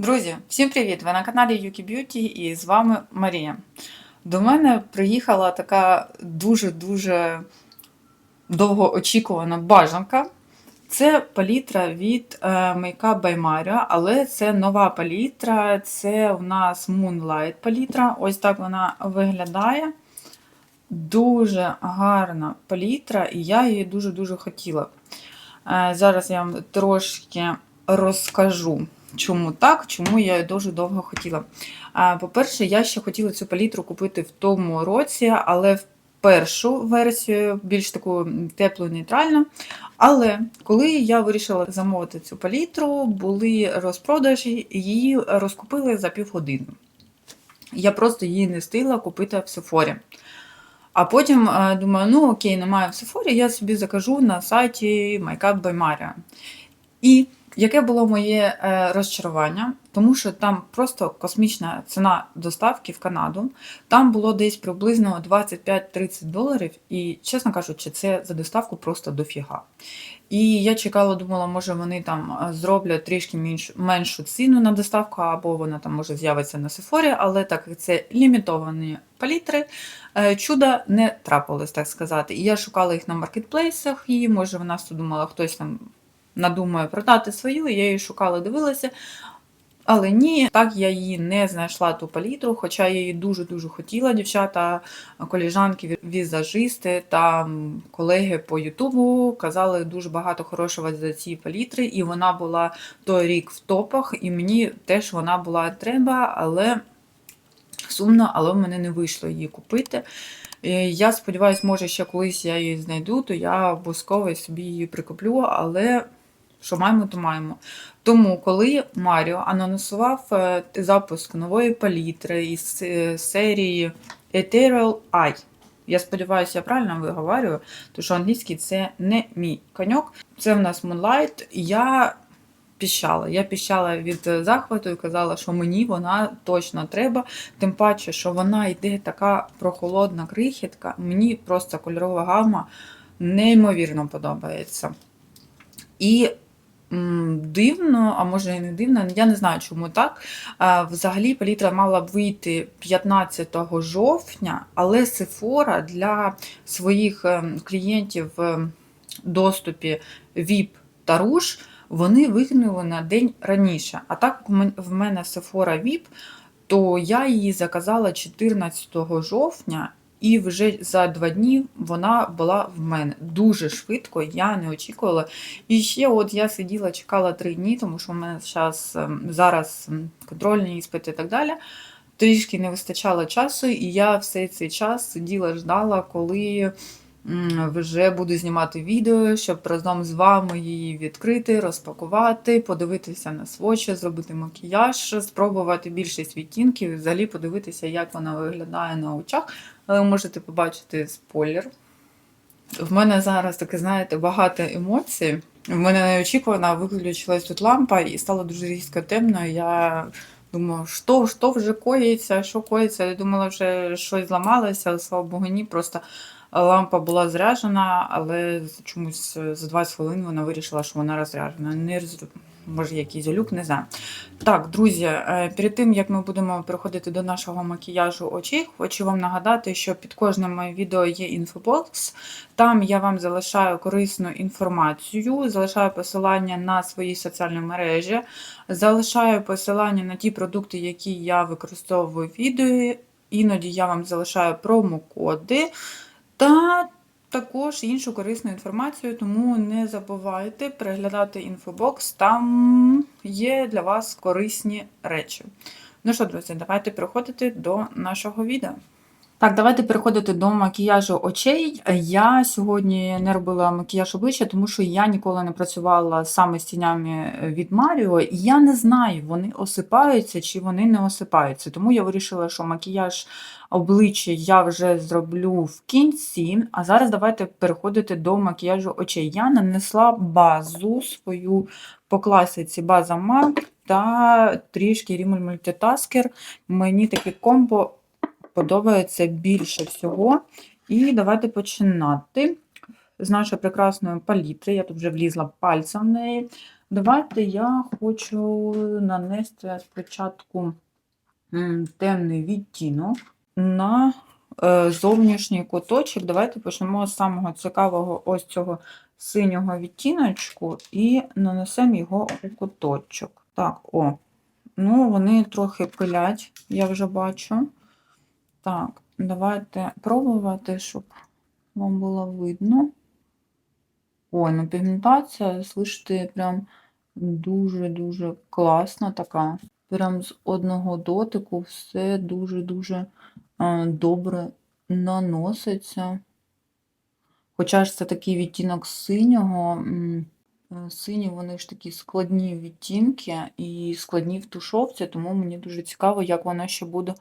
Друзі, всім привіт! Ви на каналі Yuki Beauty і з вами Марія. До мене приїхала така дуже-дуже довгоочікувана бажанка. Це палітра від е, Makeup by Mario, але це нова палітра, це у нас Moonlight палітра. Ось так вона виглядає. Дуже гарна палітра, і я її дуже-дуже хотіла. Е, Зараз я вам трошки розкажу, чому так, чому я дуже довго хотіла. По-перше, я ще хотіла цю палітру купити в тому році, але в першу версію, більш таку теплу нейтральну. Але коли я вирішила замовити цю палітру, були розпродажі, її розкупили за півгодини. Я просто її не встигла купити в Сефорі. А потім е, думаю, ну окей, немає в Сефорі, я собі закажу на сайті Makeup by Maria. І яке було моє е, розчарування, тому що там просто космічна ціна доставки в Канаду. Там було десь приблизно 25-30 доларів, і, чесно кажучи, це за доставку просто дофіга. І я чекала, думала, може вони там е, зроблять трішки менш, меншу ціну на доставку, або вона там може з'явиться на Сефорі, але так як це лімітовані палітри, е, чуда не трапилось, так сказати. І я шукала їх на маркетплейсах, і може вона думала, хтось там надумає продати свою, я її шукала, дивилася. Але ні, так я її не знайшла ту палітру, хоча я її дуже-дуже хотіла. Дівчата, коліжанки, візажисти та колеги по Ютубу казали дуже багато хорошого за ці палітри, і вона була той рік в топах, і мені теж вона була треба, але сумно, але в мене не вийшло її купити. Я сподіваюся, може, ще колись я її знайду, то я обов'язково собі її прикуплю, але що маємо, то маємо. Тому, коли Маріо анонсував е, запуск нової палітри із е, серії Ethereal Eye, я сподіваюся, я правильно виговорюю, тому що англійський це не мій коньок. Це в нас Moonlight. Я піщала. Я піщала від захвату і казала, що мені вона точно треба. Тим паче, що вона йде така прохолодна крихітка. Мені просто кольорова гама неймовірно подобається. І дивно, а може і не дивно, я не знаю, чому так. Взагалі палітра мала б вийти 15 жовтня, але Sephora для своїх ем, клієнтів в доступі VIP та Rouge вони викинули на день раніше. А так в мене Sephora VIP, то я її заказала 14 жовтня, і вже за два дні вона була в мене дуже швидко, я не очікувала. І ще от я сиділа, чекала три дні, тому що в мене зараз, зараз ем, контрольні іспити і так далі. Трішки не вистачало часу, і я все цей час сиділа, ждала, коли вже буду знімати відео, щоб разом з вами її відкрити, розпакувати, подивитися на свочі, зробити макіяж, спробувати більшість відтінків взагалі подивитися, як вона виглядає на очах. Але ви можете побачити спойлер. В мене зараз таке, знаєте, багато емоцій. В мене неочікувано виключилась тут лампа і стало дуже різко темно. Я думаю, що, що вже коїться, що коїться. Я думала, вже щось зламалося, слава Богу, ні. Просто лампа була зряжена, але чомусь за 20 хвилин вона вирішила, що вона розряжена. Не роз... Може, якийсь люк, не знаю. Так, друзі, е, перед тим як ми будемо переходити до нашого макіяжу очей, хочу вам нагадати, що під кожним моїм відео є інфобокс. Там я вам залишаю корисну інформацію, залишаю посилання на свої соціальні мережі, залишаю посилання на ті продукти, які я використовую в відео. Іноді я вам залишаю промокоди та також іншу корисну інформацію, тому не забувайте переглядати інфобокс, там є для вас корисні речі. Ну що, друзі, давайте переходити до нашого відео. Так, давайте переходити до макіяжу очей. Я сьогодні не робила макіяж обличчя, тому що я ніколи не працювала саме з тінями від Маріо, і я не знаю, вони осипаються чи вони не осипаються. Тому я вирішила, що макіяж обличчя я вже зроблю в кінці. А зараз давайте переходити до макіяжу очей. Я нанесла базу свою по класиці база MAC та трішки Rimmel Multitasker. Мені таке комбо подобається більше всього. І давайте починати з нашої прекрасної палітри. Я тут вже влізла пальцем в неї. Давайте я хочу нанести спочатку темний відтінок на е, зовнішній куточок. Давайте почнемо з самого цікавого ось цього синього відтіночку і нанесемо його у куточок. Так, о. Ну, вони трохи пилять, я вже бачу. Так, давайте пробувати, щоб вам було видно. Ой, ну пігментація, слышите, прям дуже-дуже класна така. Прям з одного дотику все дуже-дуже е, добре наноситься. Хоча ж це такий відтінок синього. е, Сині вони ж такі складні відтінки і складні в тушовці, тому мені дуже цікаво, як вона ще буде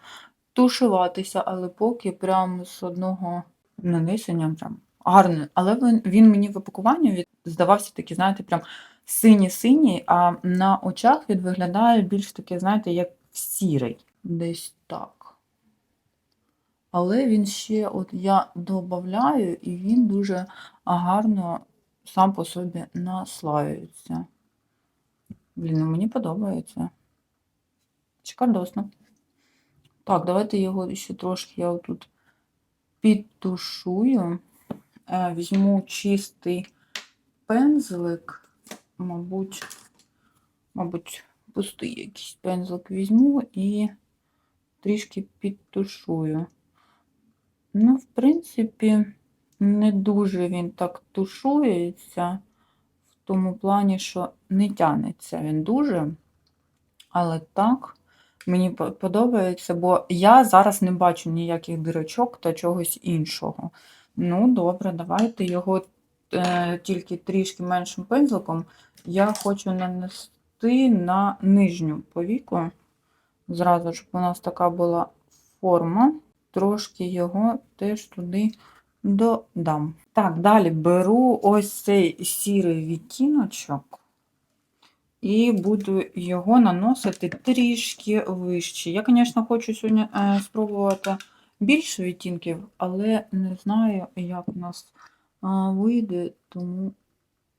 тушуватися, але поки прям з одного нанесення прям гарний. Але він, він мені в опакуванні здавався такий, знаєте, прям синій-синій, а на очах він виглядає більш таки, знаєте, як сірий. Десь так. Але він ще, от я додаю, і він дуже гарно сам по собі наслаюється. Блін, ну мені подобається. Шикардосно. Так, давайте його ще трошки я отут підтушую. Е, Візьму чистий пензлик, мабуть, мабуть, пустий якийсь пензлик візьму і трішки підтушую. Ну, в принципі, не дуже він так тушується, в тому плані, що не тянеться він дуже. Але так, мені подобається, бо я зараз не бачу ніяких дирочок та чогось іншого. Ну, добре, давайте його е, тільки трішки меншим пензликом. Я хочу нанести на нижню повіку. Зразу, щоб у нас така була форма. Трошки його теж туди додам. Так, далі беру ось цей сірий відтіночок і буду його наносити трішки вище. Я, звісно, хочу сьогодні е, спробувати більше відтінків, але не знаю, як у нас вийде, тому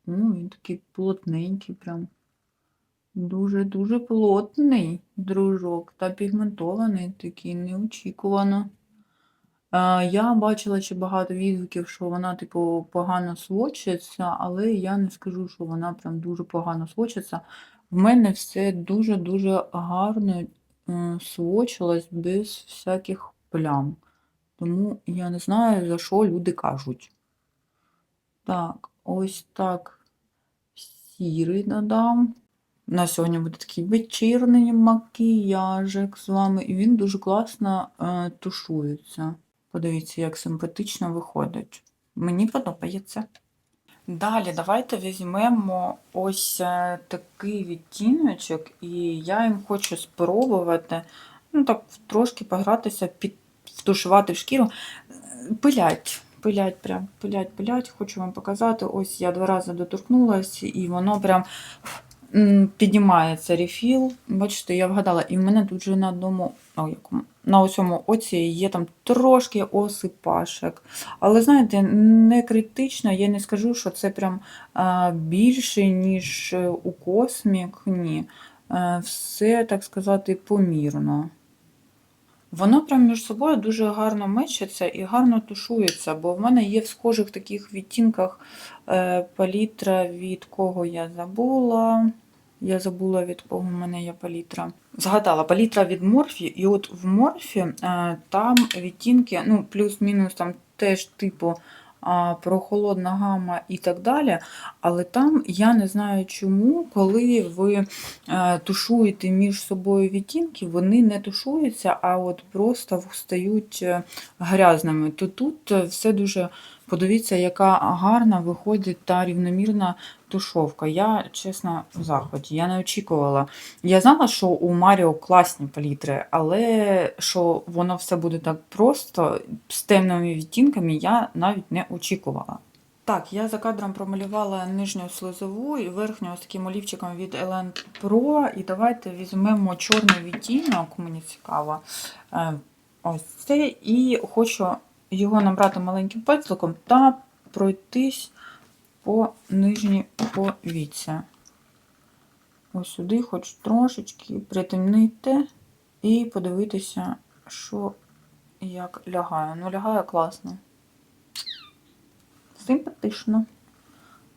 ну, він такий плотненький, прям дуже-дуже плотний дружок та пігментований, такий неочікувано. Е, Я бачила ще багато відгуків, що вона, типу, погано свочиться, але я не скажу, що вона прям дуже погано свочиться. В мене все дуже-дуже гарно свочилось без всяких плям. Тому я не знаю, за що люди кажуть. Так, ось так сірий додам. На сьогодні буде такий вечірний макіяжик з вами, і він дуже класно е, тушується. Подивіться, як симпатично виходить. Мені подобається. Далі давайте візьмемо ось е, такий відтіночок, і я їм хочу спробувати, ну так, трошки погратися, під, втушувати в шкіру. Пилять, пилять, прям, пилять, пилять. Хочу вам показати. Ось я два рази доторкнулася, і воно прям піднімається рефіл. Бачите, я вгадала, і в мене тут же на одному, о, якому, на усьому оці є там трошки осипашек. Але знаєте, не критично, я не скажу, що це прям а, більше, ніж е, у космік. Ні. Е, Все, так сказати, помірно. Воно прям між собою дуже гарно мечиться і гарно тушується, бо в мене є в схожих таких відтінках е, палітра, від кого я забула. Я забула, від кого в мене є палітра. Згадала, палітра від Морфі, і от в Морфі е, там відтінки, ну, плюс-мінус там теж типу а, прохолодна гама і так далі. Але там я не знаю чому, коли ви е, тушуєте між собою відтінки, вони не тушуються, а от просто стають е, грязними. То тут е, все дуже, подивіться, яка гарна виходить та рівномірна тушовка. Я, чесно, в захваті. Я не очікувала. Я знала, що у Маріо класні палітри, але що воно все буде так просто з темними відтінками, я навіть не очікувала. Так, я за кадром промалювала нижню слизову і верхню ось таким олівчиком від Elen Pro. І давайте візьмемо чорний відтінок, мені цікаво. Е, Ось це. І хочу його набрати маленьким пензликом та пройтись по нижній повіці. ось сюди, хоч трошечки притемнити і подивитися, що як лягає. Ну, лягає класно. Симпатично.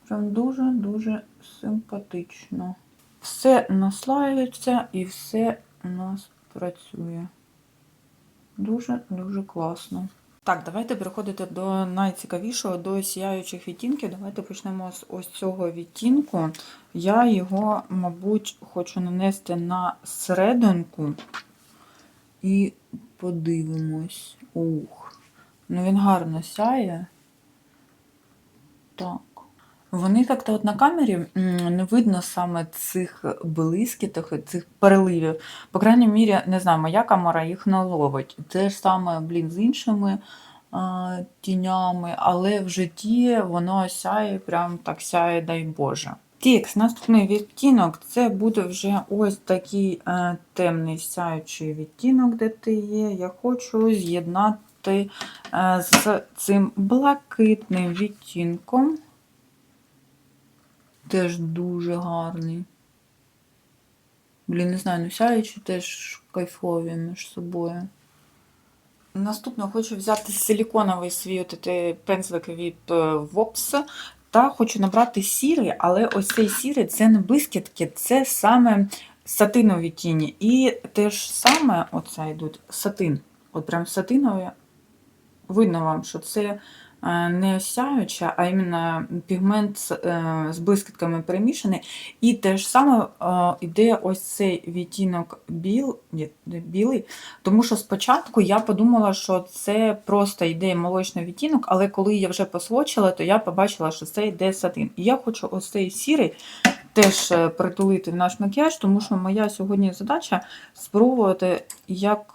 Прям дуже-дуже симпатично. Все наслаюється і все у нас працює. Дуже-дуже класно. Так, давайте переходити до найцікавішого, до сіяючих відтінків. Давайте почнемо з ось цього відтінку. Я його, мабуть, хочу нанести на серединку і подивимось. Ух. Ну він гарно сяє. Так. Вони так-то от на камері не видно саме цих блискіток, цих переливів. По крайній мірі, не знаю, моя камера їх не ловить. Те ж саме, блін, з іншими а, тінями, але в житті воно сяє, прям так сяє, дай Боже. Тікс, наступний відтінок це буде вже ось такий е, темний сяючий відтінок, де ти є. Я хочу з'єднати е, з цим блакитним відтінком. Теж дуже гарний. Блін, не знаю, ну сяючі теж кайфові між собою. Наступно хочу взяти силіконовий свій от пензлик від е, Vops. Та хочу набрати сірий, але ось цей сірий це не блискітки, це саме сатинові тіні. І те ж саме, оце йдуть сатин. От прям сатинові. Видно вам, що це е, не сяюча, а іменно пігмент з, е, блискітками перемішаний. І те ж саме е, йде ось цей відтінок біл, білий, тому що спочатку я подумала, що це просто йде молочний відтінок, але коли я вже посвочила, то я побачила, що це йде сатин. І я хочу ось цей сірий теж е, притулити в наш макіяж, тому що моя сьогодні задача спробувати, як.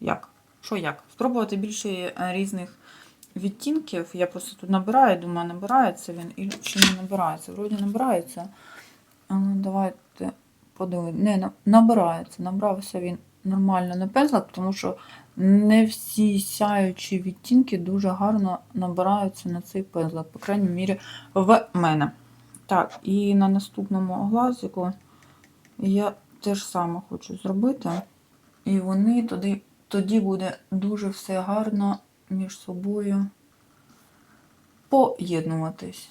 як? Що як? Спробувати більше е, різних відтінків. Я просто тут набираю, думаю, набирається він і чи не набирається. Вроді набирається. А ну, давайте подивимось. Не, набирається. Набрався він нормально на пензлик, тому що не всі сяючі відтінки дуже гарно набираються на цей пензлик, по крайній мірі, в мене. Так, і на наступному глазику я теж саме хочу зробити. І вони тоді, тоді буде дуже все гарно між собою поєднуватись.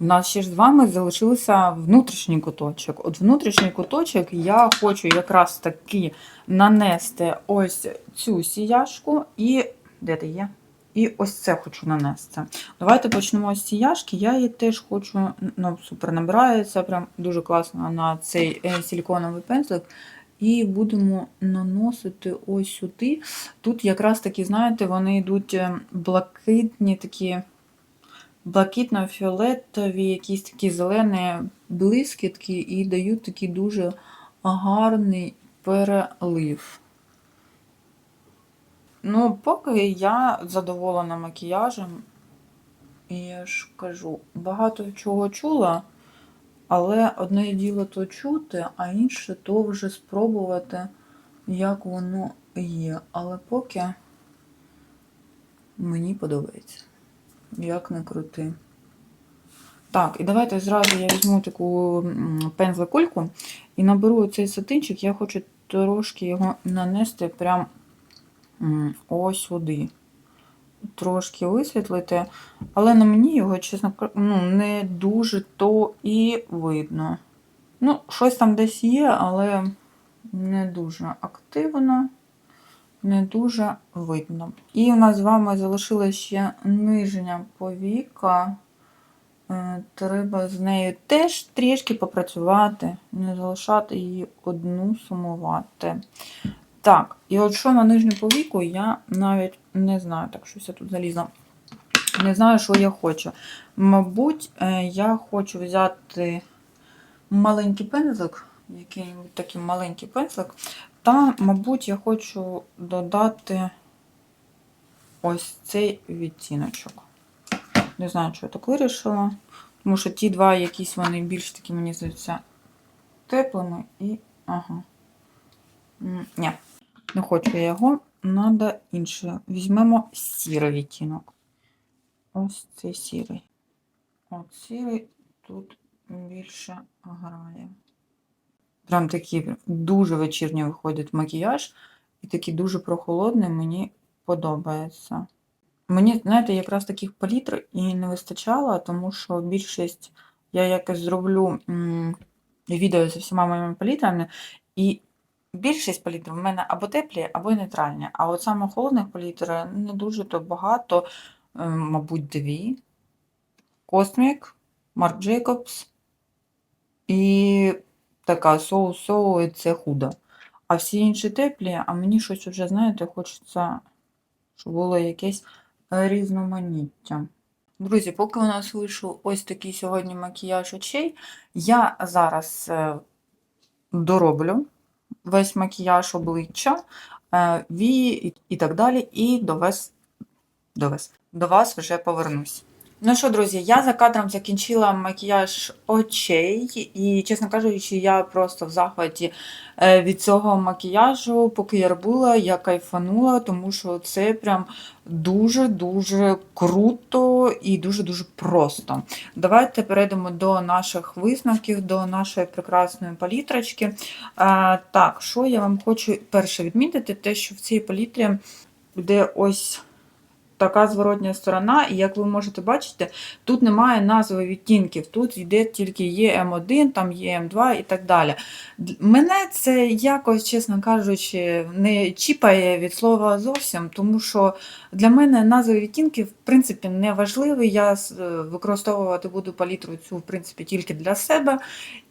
У нас ще ж з вами залишився внутрішній куточок. От внутрішній куточок я хочу якраз таки нанести ось цю сіяшку і. Де ти є? І ось це хочу нанести. Давайте почнемо з сіяшки. Я її теж хочу, ну, супер набирається, прям дуже класно на цей е, силіконовий пензлик. І будемо наносити ось сюди. Тут якраз такі, знаєте, вони йдуть е, блакитні такі блакитно-фіолетові, якісь такі зелені блискітки, і дають такий дуже гарний перелив. Ну, поки я задоволена макіяжем, я ж кажу, багато чого чула, але одне діло то чути, а інше то вже спробувати, як воно є. Але поки мені подобається. Як не крути. Так, і давайте зразу я візьму таку м, пензлекульку і наберу цей сатинчик. Я хочу трошки його нанести прям ось сюди. Трошки висвітлити, але на мені його, чесно ну, не дуже то і видно. Ну, щось там десь є, але не дуже активно, не дуже видно. І у нас з вами залишилася ще нижня повіка. Е, Треба з нею теж трішки попрацювати, не залишати її одну сумувати. Так, і от що на нижню повіку, я навіть не знаю, так щось я тут залізла. Не знаю, що я хочу. Мабуть, е, я хочу взяти маленький пензлик, який-небудь такий маленький пензлик, та, мабуть, я хочу додати ось цей відтіночок. Не знаю, що я так вирішила. Тому що ті два якісь вони більш такі, мені здаються, теплими і. Ага. Ні, не хочу я його, треба інше. Візьмемо сірий відтінок. Ось цей сірий. От сірий тут більше грає. Прям такий дуже вечірній виходить макіяж, і такий дуже прохолодний, мені подобається. Мені, знаєте, якраз таких палітр і не вистачало, тому що більшість я якось зроблю м, відео зі всіма моїми палітрами, і більшість палітр в мене або теплі, або нейтральні. А от саме холодних палітр не дуже то багато, е, мабуть, дві. Cosmic, Marc Jacobs і така соу-соу, і це худо. А всі інші теплі, а мені щось вже, знаєте, хочеться, щоб було якесь різноманіття. Друзі, поки у нас вийшов ось такий сьогодні макіяж очей, я зараз е, дороблю весь макіяж обличчя, е, вії і, і так далі, і до вас, до вас, до вас вже повернусь. Ну що, друзі, я за кадром закінчила макіяж очей, і, чесно кажучи, я просто в захваті е, від цього макіяжу, поки я робила, я кайфанула, тому що це прям дуже-дуже круто і дуже-дуже просто. Давайте перейдемо до наших висновків, до нашої прекрасної палітрочки. А, так, що я вам хочу перше відмітити, те, що в цій палітрі буде ось така зворотня сторона, і як ви можете бачити, тут немає назви відтінків, тут йде тільки є М1, там є М2 і так далі. Мене це якось, чесно кажучи, не чіпає від слова зовсім, тому що для мене назви відтінків в принципі не важливі. Я е, використовувати буду палітру цю в принципі тільки для себе.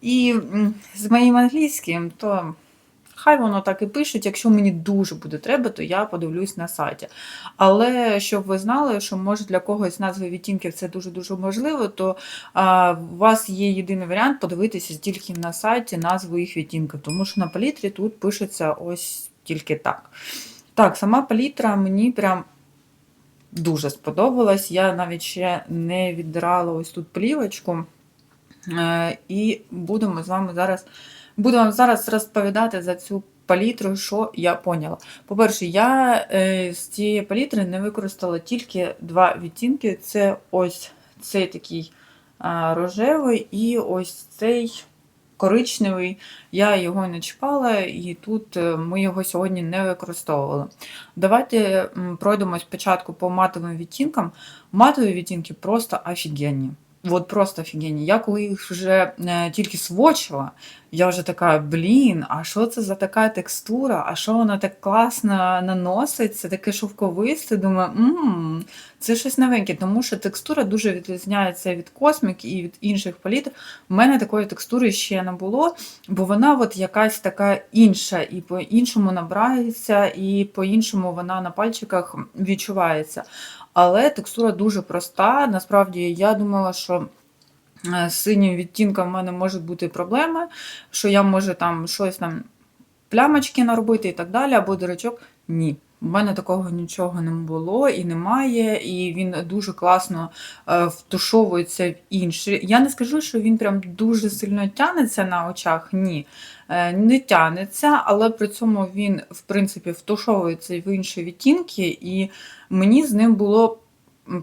І з моїм англійським, то. Хай воно так і пишуть. Якщо мені дуже буде треба, то я подивлюсь на сайті. Але щоб ви знали, що може для когось назви відтінків це дуже-дуже можливо, то а, у вас є єдиний варіант подивитися тільки на сайті назву їх відтінків, тому що на палітрі тут пишеться ось тільки так. Так, сама палітра мені прям дуже сподобалась. Я навіть ще не віддирала ось тут плівочку. Е, І будемо з вами зараз буду вам зараз розповідати за цю палітру, що я поняла. По-перше, я е, з цієї палітри не використала тільки два відтінки: це ось цей такий а, рожевий і ось цей коричневий. Я його не чіпала, і тут е, ми його сьогодні не використовували. Давайте м, пройдемо спочатку по матовим відтінкам. Матові відтінки просто офігенні. От просто офігенні. Я коли їх вже е, тільки свочила, я вже така, блін, а що це за така текстура? А що вона так класно наносить? Це таке шовковисте. Думаю, мм, це щось новеньке, тому що текстура дуже відрізняється від космік і від інших палітр. У мене такої текстури ще не було, бо вона от якась така інша, і по-іншому набирається, і по-іншому вона на пальчиках відчувається. Але текстура дуже проста. Насправді я думала, що е, з синім відтінком в мене можуть бути проблеми, що я можу там щось там плямочки наробити і так далі, або дирочок. Ні. У мене такого нічого не було і немає, і він дуже класно е, втушовується в інші. Я не скажу, що він прям дуже сильно тянеться на очах. Ні, е, не тянеться, але при цьому він, в принципі, втушовується в інші відтінки, і мені з ним було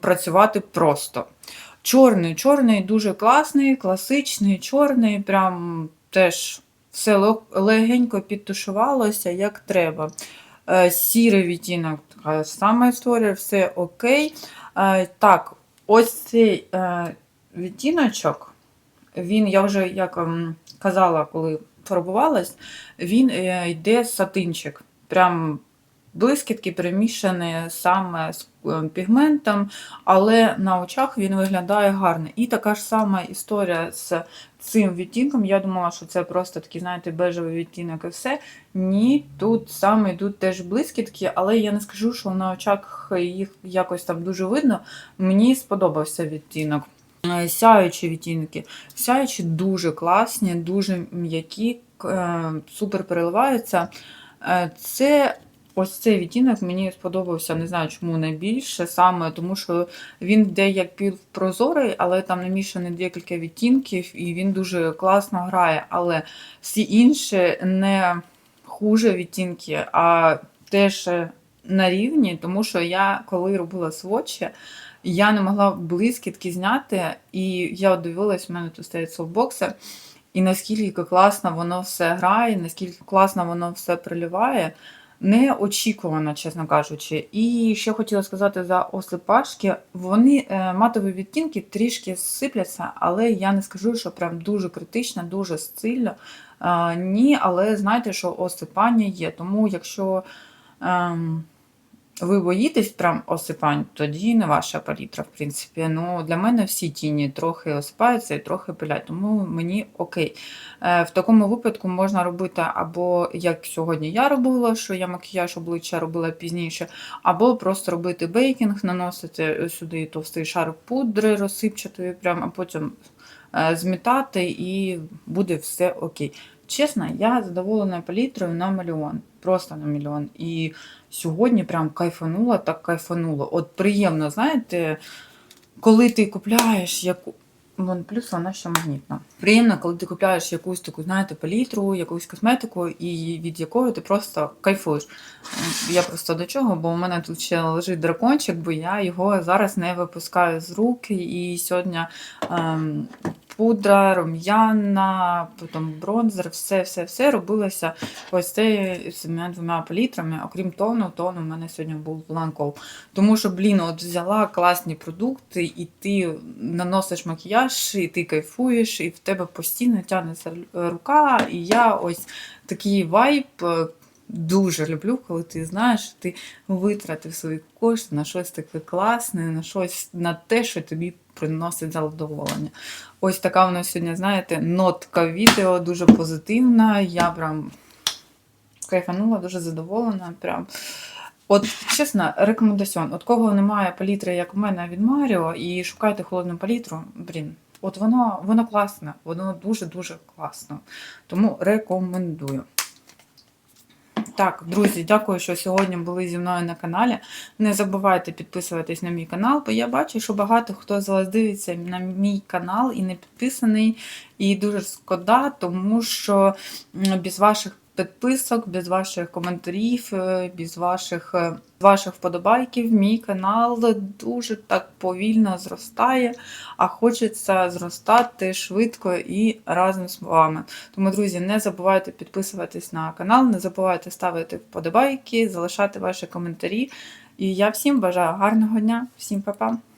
працювати просто. Чорний, чорний дуже класний, класичний, чорний, прям теж все легенько підтушувалося, як треба. Е, Сірий відтінок, така сама історія, все окей. Е, Так, ось цей е, відтіночок, він, я вже як ем, казала, коли фарбувалась, він йде сатинчик. Прям блискітки перемішані саме з е, пігментом, але на очах він виглядає гарно. І така ж сама історія з цим відтінком. Я думала, що це просто такий, знаєте, бежевий відтінок і все. Ні, тут саме йдуть теж блискітки, але я не скажу, що на очах їх якось там дуже видно. Мені сподобався відтінок. Е, Сяючі відтінки. Сяючі дуже класні, дуже м'які, е, супер переливаються. Це ось цей відтінок мені сподобався, не знаю чому найбільше, саме тому що він йде півпрозорий, але там намішані декілька відтінків, і він дуже класно грає. Але всі інші не хуже відтінки, а теж на рівні, тому що я коли робила сводчі, Я не могла блискітки зняти, і я дивилась, у мене тут стоять софтбокси, і наскільки класно воно все грає, наскільки класно воно все приливає. Неочікувано, чесно кажучи. І ще хотіла сказати за осипашки. Вони е, матові відтінки трішки сипляться, але я не скажу, що прям дуже критично, дуже сильно. Е, ні, але знаєте, що осипання є. Тому якщо ем, ви боїтесь прям осипань, тоді не ваша палітра, в принципі. Ну, для мене всі тіні трохи осипаються і трохи пилять, тому мені окей. Е, В такому випадку можна робити або як сьогодні я робила, що я макіяж обличчя робила пізніше, або просто робити бейкінг, наносити сюди товстий шар пудри розсипчатої, прям, а потім е, змітати і буде все окей. Чесно, я задоволена палітрою на мільйон. Просто на мільйон. І сьогодні прям кайфанула, так кайфанула. От приємно, знаєте, коли ти купляєш яку. Вон плюс вона ще магнітна. Приємно, коли ти купляєш якусь таку, знаєте, палітру, якусь косметику, і від якої ти просто кайфуєш. Я просто до чого, бо у мене тут ще лежить дракончик, бо я його зараз не випускаю з рук. І сьогодні ем, пудра, рум'яна, потім бронзер, все, все, все робилося ось цими двома палітрами. Окрім тону, тон у мене сьогодні був Lancome. Тому що, блін, от взяла класні продукти, і ти наносиш макіяж, і ти кайфуєш, і в тебе постійно тягнеться рука. І я ось такий вайб. е, Дуже люблю, коли ти знаєш, ти витратив свої кошти на щось таке класне, на щось на те, що тобі приносить задоволення. Ось така у нас сьогодні, знаєте, нотка відео дуже позитивна. Я прям кайфанула, дуже задоволена. Прям. От, чесно, рекомендаціон. От кого немає палітри, як у мене від Маріо, і шукайте холодну палітру, блін, от воно, воно класне, воно дуже-дуже класно. Тому рекомендую. Так, друзі, дякую, що сьогодні були зі мною на каналі. Не забувайте підписуватись на мій канал, бо я бачу, що багато хто з вас дивиться на мій канал і не підписаний. І дуже шкода, тому що без ваших підписок, без ваших коментарів, е, без ваших, е, ваших вподобайків мій канал дуже так повільно зростає, а хочеться зростати швидко і разом з вами. Тому, друзі, не забувайте підписуватись на канал, не забувайте ставити вподобайки, залишати ваші коментарі. І я всім бажаю гарного дня, всім па-па!